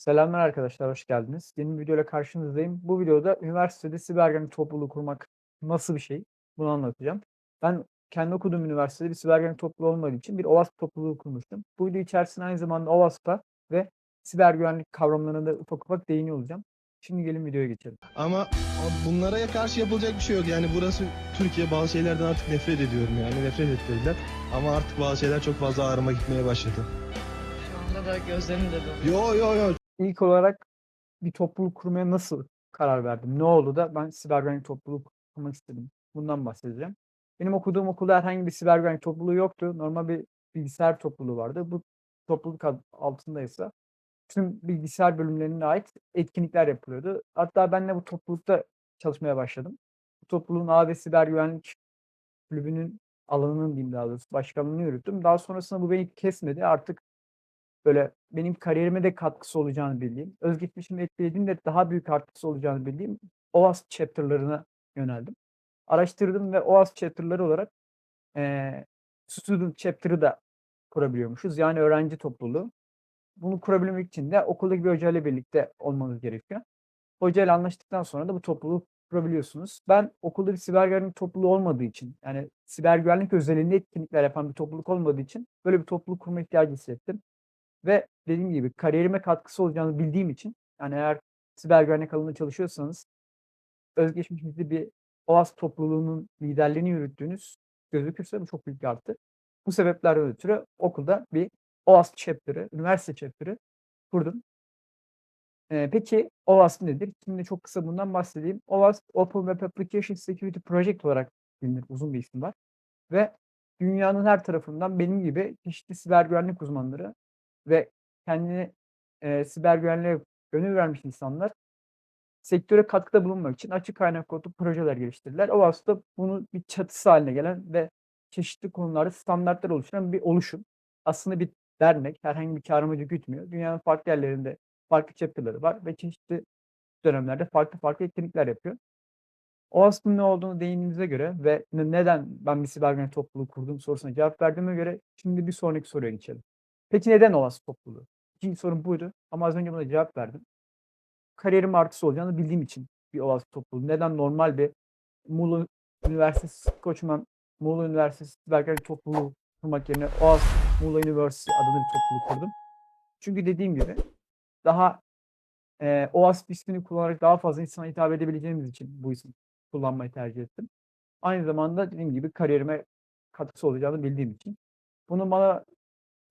Selamlar arkadaşlar, hoş geldiniz. Yeni bir videoyla karşınızdayım. Bu videoda üniversitede siber güvenlik topluluğu kurmak nasıl bir şey? Bunu anlatacağım. Ben kendi okuduğum üniversitede bir siber güvenlik topluluğu olmadığı için bir OWASP topluluğu kurmuştum. Bu video içerisinde aynı zamanda OWASP'a ve siber güvenlik kavramlarına da ufak ufak değiniyor olacağım. Şimdi gelin videoya geçelim. Ama bunlara karşı yapılacak bir şey yok. Yani burası Türkiye bazı şeylerden artık nefret ediyorum yani nefret ettirdiler. Ama artık bazı şeyler çok fazla ağrıma gitmeye başladı. Şu anda da gözlerim de dolu. Yo yo yo İlk olarak bir topluluk kurmaya nasıl karar verdim? Ne oldu da ben siber güvenlik topluluğu kurmak istedim? Bundan bahsedeceğim. Benim okuduğum okulda herhangi bir siber güvenlik topluluğu yoktu. Normal bir bilgisayar topluluğu vardı. Bu topluluk altında ise tüm bilgisayar bölümlerine ait etkinlikler yapılıyordu. Hatta ben de bu toplulukta çalışmaya başladım. Bu topluluğun ağ ve siber güvenlik kulübünün alanının diyeyim daha doğrusu başkanlığını yürüttüm. Daha sonrasında bu beni kesmedi. Artık böyle benim kariyerime de katkısı olacağını bildiğim, özgeçmişimi etkilediğinde daha büyük katkısı olacağını bildiğim OWASP chapter'larına yöneldim. Araştırdım ve OWASP chapter'ları olarak eee student chapter'ı da kurabiliyormuşuz. Yani öğrenci topluluğu. Bunu kurabilmek için de okuldaki bir hocayla birlikte olmanız gerekiyor. Hocayla anlaştıktan sonra da bu topluluğu kurabiliyorsunuz. Ben okulda bir siber güvenlik topluluğu olmadığı için, yani siber güvenlik özelinde etkinlikler yapan bir topluluk olmadığı için böyle bir topluluk kurma ihtiyacı hissettim. Ve dediğim gibi kariyerime katkısı olacağını bildiğim için, yani eğer siber güvenlik alanında çalışıyorsanız özgeçmişinizde bir OWASP topluluğunun liderliğini yürüttüğünüz gözükürse bu çok büyük bir artı. Bu sebeplerden ötürü okulda bir OWASP chapter'ı, üniversite chapter'ı kurdum. Eee, peki OWASP nedir? Şimdi çok kısa bundan bahsedeyim. OWASP Open Web Application Security Project olarak bilinir, uzun bir isim var ve dünyanın her tarafından benim gibi çeşitli siber güvenlik uzmanları ve kendini, eee, siber güvenliğe gönül vermiş insanlar sektöre katkıda bulunmak için açık kaynak kodlu projeler geliştirdiler. OWASP da bunun bir çatısı haline gelen ve çeşitli konularda standartlar oluşturan bir oluşum. Aslında bir dernek, herhangi bir kâr amacı gütmüyor. Dünyanın farklı yerlerinde farklı chapter'ları var ve çeşitli dönemlerde farklı farklı etkinlikler yapıyor. OWASP'ın ne olduğunu değindiğimize göre ve ne neden ben bir siber güvenlik topluluğu kurdum sorusuna cevap verdiğime göre şimdi bir sonraki soruya geçelim. Peki neden OWASP topluluğu? İkinci sorum buydu ama az önce buna cevap verdim. Kariyerime artısı olacağını bildiğim için bir OWASP topluluğu. Neden normal bir Muğla Üniversitesi Koçman Muğla Üniversitesi Güvenlik Topluluğu kurmak yerine OWASP Muğla Üniversitesi adında bir topluluk kurdum. Çünkü dediğim gibi daha, eee, OWASP ismini kullanarak daha fazla insana hitap edebileceğimiz için bu ismi kullanmayı tercih ettim. Aynı zamanda dediğim gibi kariyerime katkısı olacağını bildiğim için. Bunun bana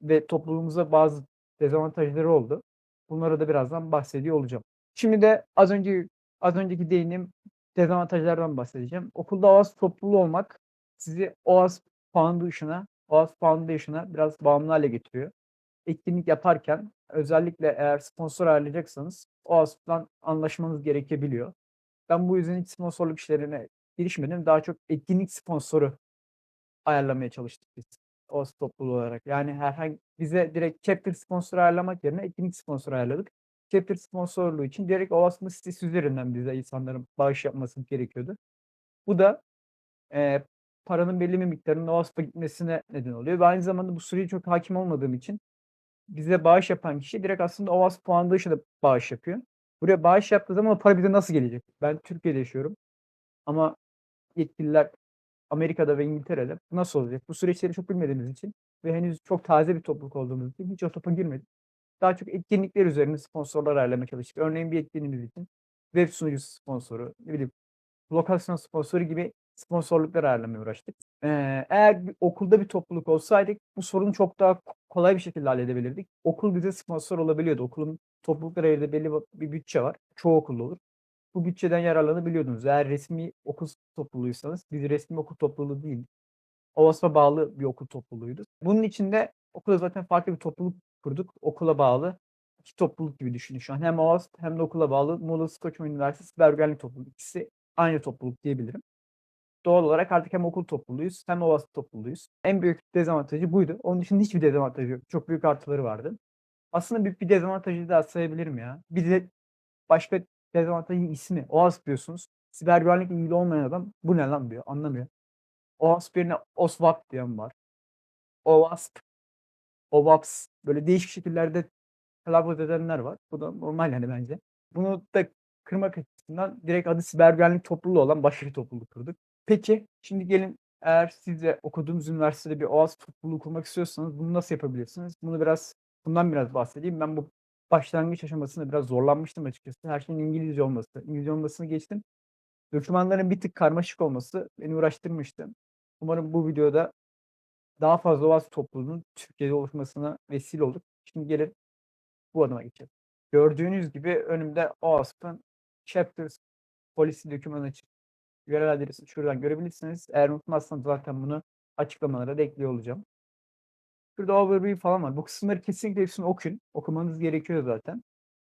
ve topluluğumuza bazı dezavantajları oldu. Bunlara da birazdan bahsediyor olacağım. Şimdi de az önce az önceki değindiğim dezavantajlardan bahsedeceğim. Okulda OWASP topluluğu olmak sizi OWASP Foundation'a OWASP Foundation'a biraz bağımlı hâle getiriyor. Etkinlik yaparken özellikle eğer sponsor ayarlayacaksanız OWASP'tan anlaşmanız gerekebiliyor. Ben bu yüzden hiç sponsorluk işlerine girişmedim. Daha çok etkinlik sponsoru ayarlamaya çalıştık biz OWASP topluluğu olarak. Yani herhangi bize direkt chapter sponsoru ayarlamak yerine etkinlik sponsoru ayarladık. Chapter sponsorluğu için direkt OWASP'ın sitesi üzerinden bize insanların bağış yapması gerekiyordu. Bu da, eee, paranın belli bir miktarının OWASP'a gitmesine neden oluyor ve aynı zamanda bu sürece çok hâkim olmadığım için bize bağış yapan kişi direkt aslında OWASP Foundation'a bağış yapıyor. Buraya bağış yaptığı zaman o para bize nasıl gelecek? Ben Türkiye'de yaşıyorum ama yetkililer Amerika'da ve İngiltere'de. Nasıl olacak? Bu süreçleri çok bilmediğimiz için ve henüz çok taze bir topluluk olduğumuz için hiç o topa girmedik. Daha çok etkinlikler üzerine sponsorlar ayarlamaya çalıştık. Örneğin bir etkinliğimiz için web sunucusu sponsoru, ne bileyim, lokasyon sponsoru gibi sponsorluklar ayarlamaya uğraştık. Eee, eğer bir okulda bir topluluk olsaydık bu sorunu çok daha ko kolay bir şekilde halledebilirdik. Okul bize sponsor olabiliyordu. Okulun topluluklara ayırdığı belli bir bütçe var. Çoğu okulda olur. Bu bütçeden yararlanabiliyordunuz. Eğer resmî okul topluluğuysanız, biz resmî okul topluluğu değildik. OWASP'a bağlı bir okul topluluğuyduk. Bunun için de okulda zaten farklı bir topluluk kurduk. Okula bağlı 2 topluluk gibi düşünün şu an. Hem OWASP hem de okula bağlı Muğla Koçman Üniversitesi Siber Güvenlik Topluluğu. İkisi aynı topluluk diyebilirim. Doğal olarak artık hem okul topluluğuyuz hem OWASP topluluğuyuz. En büyük dezavantajı buydu. Onun dışında hiçbir dezavantajı yok. Çok büyük artıları vardı. Aslında büyük bir dezavantajı daha sayabilirim ya. Bir de başka dezavantajın ismi. OWASP diyorsunuz. Siber güvenlikle ilgili olmayan adam bu ne lan diyor, anlamıyor. OWASP yerine OSWAP diyen var. OWASP, OWAPS böyle değişik şekillerde telaffuz edenler var. Bu da normal yani bence. Bunu da kırmak açısından direkt adı siber güvenlik topluluğu olan başka bir topluluk kurduk. Peki şimdi gelin eğer siz de okuduğunuz üniversitede bir OAS topluluğu kurmak istiyorsanız bunu nasıl yapabilirsiniz? Bunu biraz bundan biraz bahsedeyim. Ben bu başlangıç aşamasında biraz zorlanmıştım açıkçası. Her şeyin İngilizce olması. İngilizce olmasını geçtim. Dokümanların bir tık karmaşık olması beni uğraştırmıştı. Umarım bu videoda daha fazla OAS topluluğunun Türkiye'de oluşmasına vesile olduk. Şimdi gelin bu adıma geçelim. Gördüğünüz gibi önümde OASP'ın Chapters Policy dokümanı açık. URL adresini şuradan görebilirsiniz. Eğer unutmazsanız zaten bunu açıklamalara da ekliyor olacağım. Şurada overview falan var. Bu kısımları kesinlikle hepsini okuyun. Okumanız gerekiyor zaten.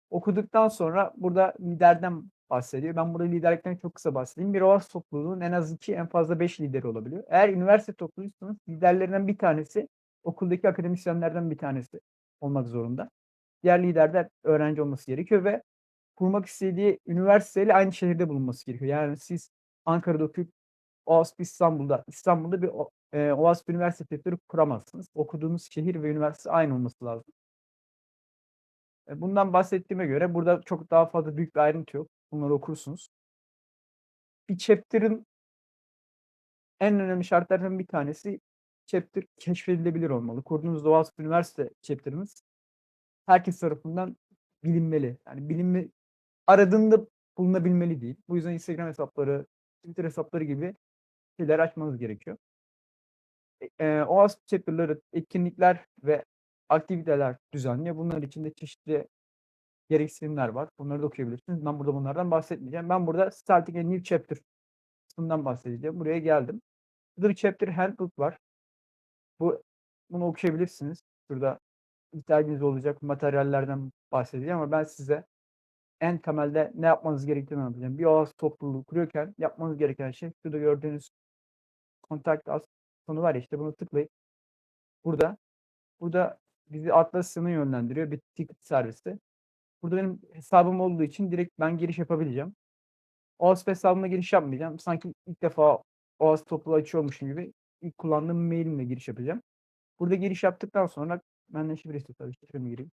Okuduktan sonra burada liderden bahsediyor. Ben burada liderlikten çok kısa bahsedeyim. Bir OAS topluluğunun en az iki, en fazla beş lideri olabiliyor. Eğer üniversite topluluğuysanız liderlerinden bir tanesi okuldaki akademisyenlerden bir tanesi olmak zorunda. Diğer liderler öğrenci olması gerekiyor ve kurmak istediği üniversiteyle aynı şehirde bulunması gerekiyor. Yani siz Ankara'da okuyup OASP İstanbul'da, İstanbul'da bir e, OASP üniversiteleri kuramazsınız. Okuduğunuz şehir ve üniversite aynı olması lazım. E, Bundan bahsettiğime göre burada çok daha fazla büyük bir ayrıntı yok. Bunları okursunuz. Bir chapter'ın en önemli şartlarından bir tanesi chapter keşfedilebilir olmalı. Kurduğunuz OASP üniversite chapter'ınız herkes tarafından bilinmeli. Yani bilinme aradığında bulunabilmeli değil. Bu yüzden Instagram hesapları, Twitter hesapları gibi şeyler açmanız gerekiyor. E, eee, OASP chapter'ları etkinlikler ve aktiviteler düzenliyor. Bunlar için de çeşitli gereksinimler var. Bunları da okuyabilirsiniz. Ben burada bunlardan bahsetmeyeceğim. Ben burada Starting a New Chapter kısmından bahsedeceğim. Buraya geldim. Burada bir Chapter Handbook var. Bu bunu okuyabilirsiniz. Şurada ihtiyacınız olacak materyallerden bahsedeceğim ama ben size en temelde ne yapmanız gerektiğini anlatacağım. Bir OAS topluluğu kuruyorken yapmanız gereken şey şurada gördüğünüz Contact Us butonu var ya işte bunu tıklayıp burada burada bizi Atlassian'a yönlendiriyor bir ticket servisi. Burada benim hesabım olduğu için direkt ben giriş yapabileceğim. OASP hesabıma giriş yapmayacağım. Sanki ilk defa OAS topluluğu açıyormuşum gibi ilk kullandığım mailimle giriş yapacağım. Burada giriş yaptıktan sonra benden şifre istiyor tabii. Şifremi gireyim.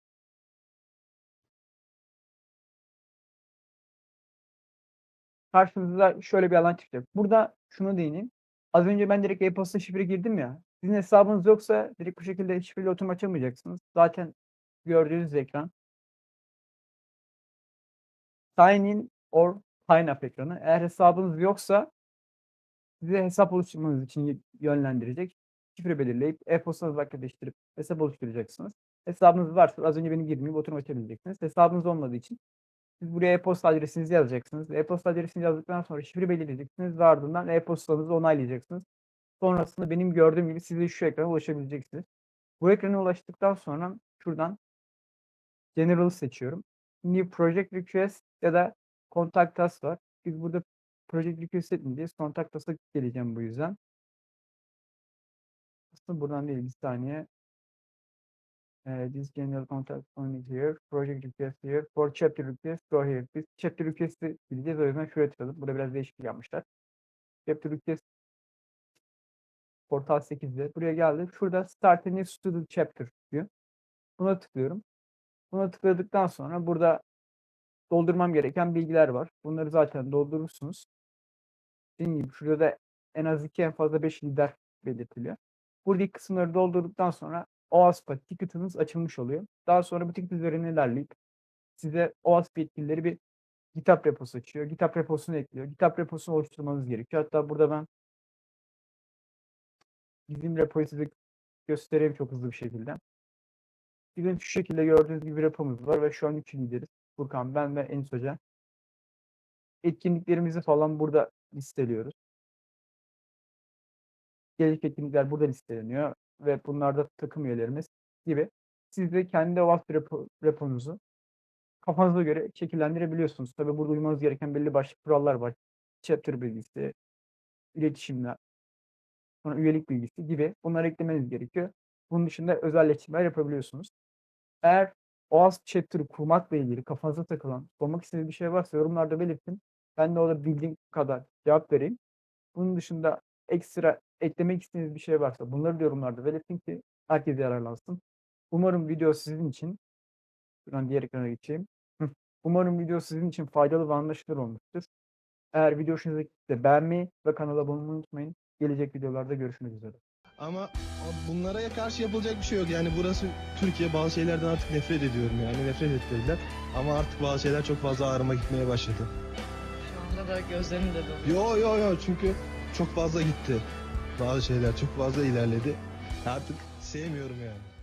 Karşınıza şöyle bir alan çıkacak. Burada şunu değineyim. Az önce ben direkt e-posta şifre girdim ya. Sizin hesabınız yoksa direkt bu şekilde şifreli oturum açamayacaksınız. Zaten gördüğünüz ekran. Sign in or sign up ekranı. Eğer hesabınız yoksa size hesap oluşturmanız için yönlendirecek. Şifre belirleyip e-postanızı arkadaştırıp hesap oluşturacaksınız. Hesabınız varsa az önce benim girdiğim gibi oturum açabileceksiniz. Hesabınız olmadığı için siz buraya e-posta adresinizi yazacaksınız. E-posta adresini yazdıktan sonra şifre belirleyeceksiniz ve ardından e-postanızı onaylayacaksınız. Sonrasında benim gördüğüm gibi siz de şu ekrana ulaşabileceksiniz. Bu ekrana ulaştıktan sonra şuradan General'ı seçiyorum. New Project Request ya da Contact Us var. Biz burada Project Request etmeyeceğiz. Contact Us'a geleceğim bu yüzden. Aslında buradan değil bir saniye. Uh, this general contact only here. Project request here. For chapter request go here. Biz chapter request'i bileceğiz. O yüzden şuraya tıkladım. Burada biraz değişiklik yapmışlar. Chapter request portal 8'de. Buraya geldim. Şurada start a new student chapter diyor. Buna tıklıyorum. Buna tıkladıktan sonra burada doldurmam gereken bilgiler var. Bunları zaten doldurursunuz. Dediğim gibi şurada da en az 2 en fazla 5 lider belirtiliyor. Buradaki kısımları doldurduktan sonra OASP'a ticket'ınız açılmış oluyor. Daha sonra bu ticket üzerine ilerleyip size OASP yetkilileri bir GitHub reposu açıyor. GitHub reposunu ekliyor. GitHub reposunu oluşturmanız gerekiyor. Hatta burada ben bizim repoyu size göstereyim çok hızlı bir şekilde. Bizim şu şekilde gördüğünüz gibi repomuz var ve şu an 3 lideriz. Furkan, ben ve Enis Hoca. Etkinliklerimizi falan burada listeliyoruz. Gelecek etkinlikler burada listeleniyor ve bunlarda takım üyelerimiz gibi. Siz de kendi OASP repo, reponuzu kafanıza göre şekillendirebiliyorsunuz. Tabii burada uymanız gereken belli başlı kurallar var. Chapter bilgisi, iletişimler, sonra üyelik bilgisi gibi bunları eklemeniz gerekiyor. Bunun dışında özelleştirmeler yapabiliyorsunuz. Eğer OASP chapter'ı kurmakla ilgili kafanıza takılan, sormak istediğiniz bir şey varsa yorumlarda belirtin. Ben de orada bildiğim kadar cevap vereyim. Bunun dışında ekstra eklemek istediğiniz bir şey varsa bunları da yorumlarda belirtin ki herkes yararlansın. Umarım video sizin için Şuradan diğer ekrana geçeyim. Umarım video sizin için faydalı ve anlaşılır olmuştur. Eğer video hoşunuza gittiyse beğenmeyi ve kanala abone olmayı unutmayın. Gelecek videolarda görüşmek üzere. Ama bunlara karşı yapılacak bir şey yok. Yani burası Türkiye bazı şeylerden artık nefret ediyorum yani nefret ettirdiler. Ama artık bazı şeyler çok fazla ağrıma gitmeye başladı. Şu anda da gözlerim de doluyor. Yo yo yo çünkü çok fazla gitti. Bazı şeyler çok fazla ilerledi. Artık sevmiyorum yani.